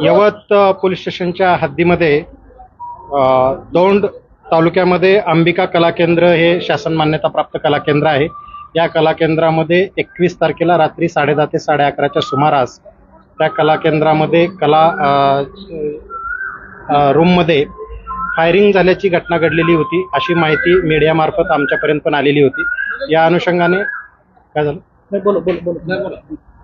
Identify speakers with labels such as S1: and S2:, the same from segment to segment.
S1: यवत police स्टेशनच्या हद्दीमध्ये दौंड तालुक्यामध्ये अंबिका कला केंद्र हे शासन मान्यताप्राप्त कला केंद्र आहे. या कला केंद्रामध्ये एकवीस तारखेला रात्री साडेदहा ते साडे अकराच्या सुमारास त्या कला केंद्रामध्ये कला रूममध्ये फायरिंग झाल्याची घटना घडलेली होती अशी माहिती मीडियामार्फत आमच्यापर्यंत पण आलेली होती. या अनुषंगाने काय झालं?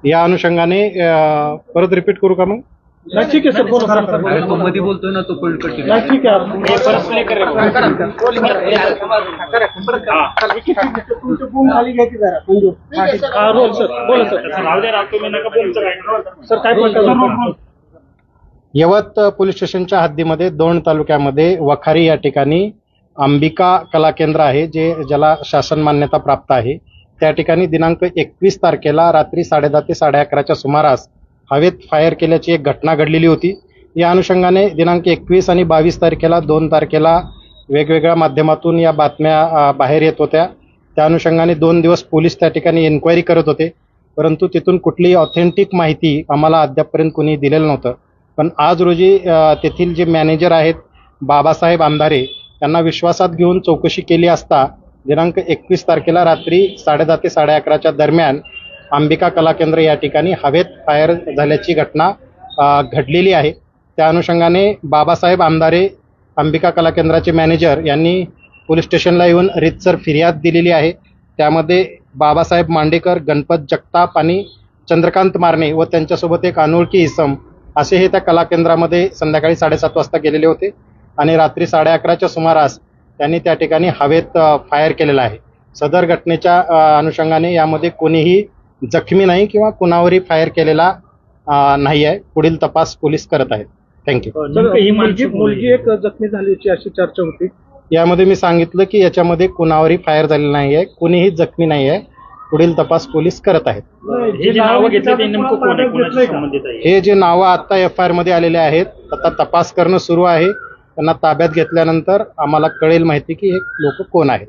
S1: या अनुषंगाने अ, परत रिपीट करू का मग?
S2: ठीक आहे सर बोला
S3: अरे तो मध्ये बोलतोय ना तो
S2: नाही ठीक आहे. हा, रोल सर. बोला सर. सर काय प्रकार
S1: यवत पोलीस स्टेशनच्या हद्दीमध्ये दोन तालुक्यामध्ये वखारी या ठिकाणी अंबिका कला केंद्र आहे जे ज्याला शासन मान्यता प्राप्त आहे. त्या ठिकाणी दिनांक एकवीस तारखेला रात्री साडेदहा ते साडे अकराच्या सुमारास हवेत फायर केल्याची एक घटना घडलेली होती. या अनुषंगाने दिनांक एकवीस आणि बावीस तारखेला दोन तारखेला वेगवेगळ्या माध्यमातून या बातम्या बाहेर येत होत्या. त्या अनुषंगाने दोन दिवस पोलीस त्या ठिकाणी एन्क्वायरी करत होते. परंतु तिथून कुठलीही ऑथेंटिक माहिती आम्हाला अद्यापपर्यंत कोणी दिलेलं नव्हतं. पण आज रोजी तेथील जे मॅनेजर आहेत बाबासाहेब आमदारे त्यांना विश्वासात घेऊन चौकशी केली असता दिनांक एकवीस तारखेला रात्री साडेदहा ते साडे अकराच्या दरम्यान अंबिका कला केंद्र या ठिकाणी हवेत फायर झाल्याची घटना घडलेली आहे. त्या अनुषंगाने बाबासाहेब आमदारे अंबिका कला केंद्राचे मॅनेजर यांनी पोलीस स्टेशनला येऊन रितसर फिर्याद दिलेली आहे. त्यामध्ये बाबासाहेब मांडेकर गणपत जगताप आणि चंद्रकांत मारणे व त्यांच्यासोबत एक अनोळखी इसम असे हे त्या कला केंद्रामध्ये संध्याकाळी साडेसात वाजता गेलेले होते. आणि रात्री साडे अकराच्या सुमारास त्यांनी त्या ठिकाणी हवेत फायर केलेला आहे. सदर घटनेच्या अनुषंगाने यामध्ये कोणीही जखमी नाही किंवा कुणावरही फायर केलेला नाही आहे. पुढील तपास पोलीस करत आहेत. थँक्यू
S2: ही मुलगी मुलगी एक जखमी झाली होती अशी चर्चा होती.
S1: यामध्ये मी सांगितलं की याच्यामध्ये कुणावरही फायर झालेलं नाही आहे कुणीही जखमी नाही आहे पुढील तपास पोलीस करत आहेत.
S2: हे जे नाव घेतलं ते नेमकं कोण आहे? कोणाशी संबंधित आहे?
S1: हे जे नावं आत्ता एफ आय आरमध्ये आलेले आहेत आता तपास करणं सुरू आहे. त्यांना ताब्यात घेतल्यानंतर आम्हाला कळेल माहिती की हे लोक कोण आहेत.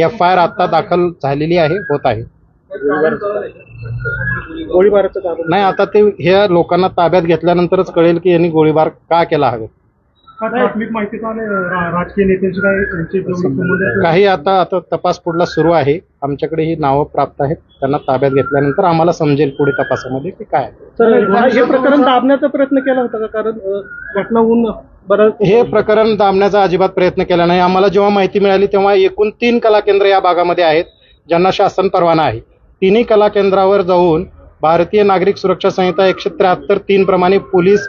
S1: एफ आय आर आता दाखल झालेली आहे होत आहे.
S2: गोळीबाराचं कारण
S1: नाही आता ते ह्या लोकांना ताब्यात घेतल्यानंतरच कळेल की यांनी गोळीबार का केला हवे.
S2: प्राथमिक माहिती राजकीय नेत्यांची काय त्यांची संबंध
S1: काही आता आता तपास पुढला सुरू आहे. आमच्याकडे ही नावं प्राप्त आहेत. त्यांना ताब्यात घेतल्यानंतर आम्हाला समजेल पुढे तपासामध्ये की काय.
S2: हे प्रकरण दाबण्याचा प्रयत्न केला होता का? कारण घटना होऊन बरं
S1: हे प्रकरण दाबण्याचा अजिबात प्रयत्न केला नाही. आम्हाला जेव्हा माहिती मिळाली तेव्हा एकूण तीन कला केंद्र या भागामध्ये आहेत ज्यांना शासन परवाना आहे. तिन्ही कला केंद्रावर जाऊन भारतीय नागरिक सुरक्षा संहिता एकशे त्र्याहत्तर तीन प्रमाणे पोलीस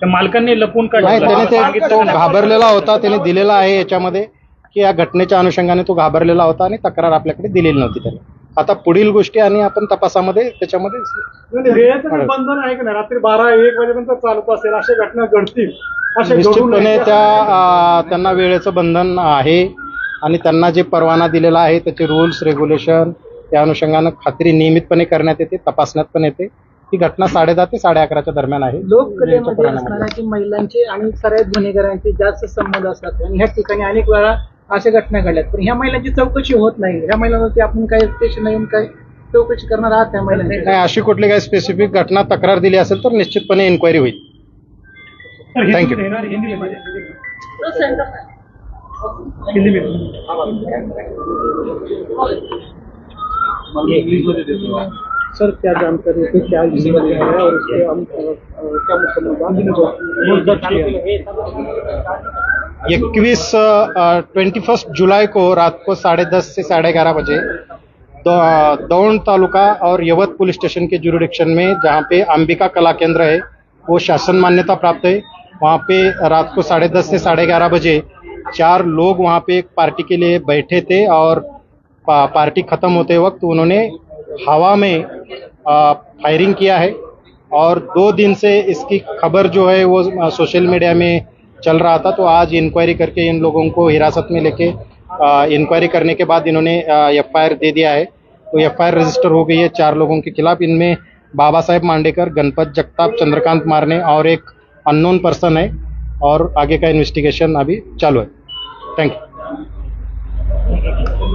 S4: त्या मालकांनी लपून
S1: नाही त्याने ते तो घाबरलेला होता त्याने दिलेला आहे याच्यामध्ये की या घटनेच्या अनुषंगाने तो घाबरलेला होता आणि तक्रार आपल्याकडे दिलेली नव्हती त्याने. आता पुढील गोष्टी आणि आपण तपासामध्ये त्याच्यामध्ये
S2: वेळेचं बंधन आहे का नाही? रात्री बारा एक वाजेपर्यंत चालत असेल अशा घटना घडतील. अशा घडू
S1: निश्चितपणे
S2: नये.
S1: त्या अं, त्यांना वेळेचं बंधन आहे आणि त्यांना जे परवाना दिलेला आहे त्याचे रूल्स रेग्युलेशन त्या अनुषंगानं खात्री नियमितपणे करण्यात येते तपासण्यात पण येते. ही घटना साडेदहा ते साडे अकराच्या दरम्यान आहे.
S5: लोककलेमध्ये असणाऱ्या की महिलांचे आणि सराईत गुन्हेगारांचे जास्त संबंध असतात. आणि ह्या ठिकाणी अनेक वेळा अशा घटना घडल्यात पण ह्या महिलांची चौकशी होत नाही. ह्या महिलांवरती आपण काय स्टेशन येऊन काय चौकशी करणार आहात त्या महिलांची?
S1: नाही अशी कुठली काही स्पेसिफिक घटना तक्रार दिली असेल तर निश्चितपणे इन्क्वायरी होईल. थँक्यू
S2: सर, क्या जानकारी थी क्या है और उसके हम क्या
S1: इक्कीस ट्वेंटी फ़र्स्ट जुलाई को रात को साढ़े दस से साढ़े ग्यारह बजे दौंड तालुका और यवत पुलिस स्टेशन के जुरिडिक्शन में, जहाँ पे अंबिका कला केंद्र है, वो शासन मान्यता प्राप्त है। वहाँ पे रात को साढ़े दस से साढ़े ग्यारह बजे चार लोग वहाँ पे एक पार्टी के लिए बैठे थे और पार्टी खत्म होते वक्त उन्होंने हवा में फायरिंग किया है और दो दिन से इसकी खबर जो है वो सोशल मीडिया में चल रहा था। तो आज इंक्वायरी करके इन लोगों को हिरासत में लेके इंक्वायरी करने के बाद इन्होंने एफआईआर दे दिया है। तो एफआईआर रजिस्टर हो गई है चार लोगों के खिलाफ। इनमें बाबा साहेब मांडेकर, गणपत जगताप, चंद्रकांत मारने और एक अननोन पर्सन है और आगे का इन्वेस्टिगेशन अभी चालू है। Thank you